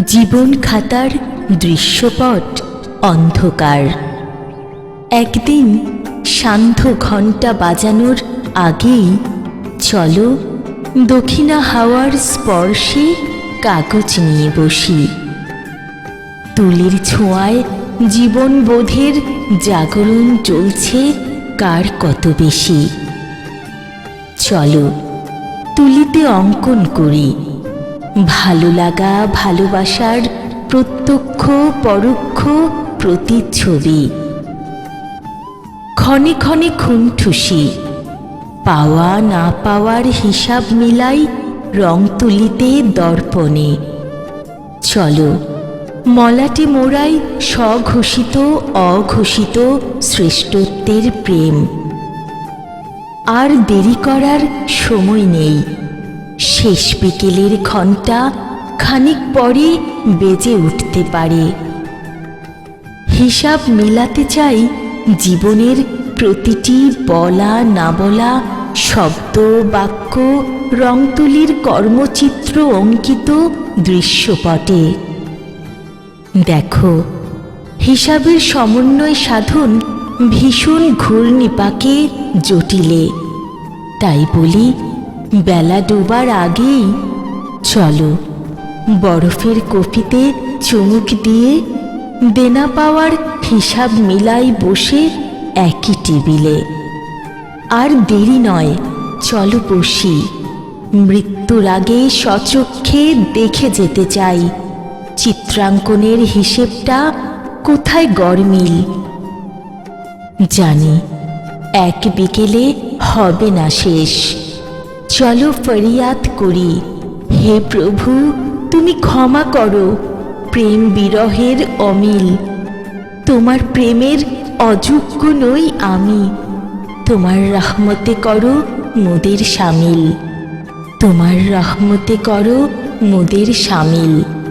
জীবন খাতার দৃশ্যপট অন্ধকার। একদিন সান্ধ্য ঘণ্টা বাজানোর আগেই চলো দক্ষিণা হাওয়ার স্পর্শে কাগজ নিয়ে বসি। তুলির ছোঁয়ায় জীবনবোধের জাগরণ চলছে কার কত বেশি। চলো তুলিতে অঙ্কন করি। ভালো লাগা, ভালোবাসার প্রত্যক্ষ, পরোক্ষ প্রতিচ্ছবি। ক্ষণে ক্ষণে খুনঠুসি। পাওয়া, না পাওয়ার হিসাব মিলাই রং তুলিতে দর্পণে। চলো, মলাটে মোড়াই স্বঘোষিত, অঘোষিত শ্রেষ্ঠত্বের প্রেম। আর দেরি করার সময় নেই। শেষ বিকেলের ঘণ্টা খানিক পরে বেজে উঠতে পারে। হিসাব মেলাতে চাই জীবনের প্রতিটি বলা না বলা শব্দ, বাক্য, রংতুলির কর্মচিত্র অঙ্কিত দৃশ্যপটে। দেখো, হিসাবের সমন্বয় সাধন ভীষণ ঘূর্ণিপাকে জটিলে। তাই বলি বেলা ডোবার আগেই চলো বরফের কফিতে চুমুক দিয়ে দেনা পাওয়ার হিসাব মিলাই বসে একই টেবিলে। আর দেরি নয়, চলো বসি। মৃত্যুর আগে সচক্ষে দেখে যেতে চাই। চিত্রাঙ্কনের হিসেবটা কোথায় গরমিল জানি, এক বিকেলে হবে না শেষ। চলো ফরিয়াদ করি। হে প্রভু, তুমি ক্ষমা করো। প্রেম বিরহের অমিল। তোমার প্রেমের অযোগ্য নই আমি। তোমার রহমতে করো মোদের সামিল। তোমার রহমতে করো মোদের সামিল।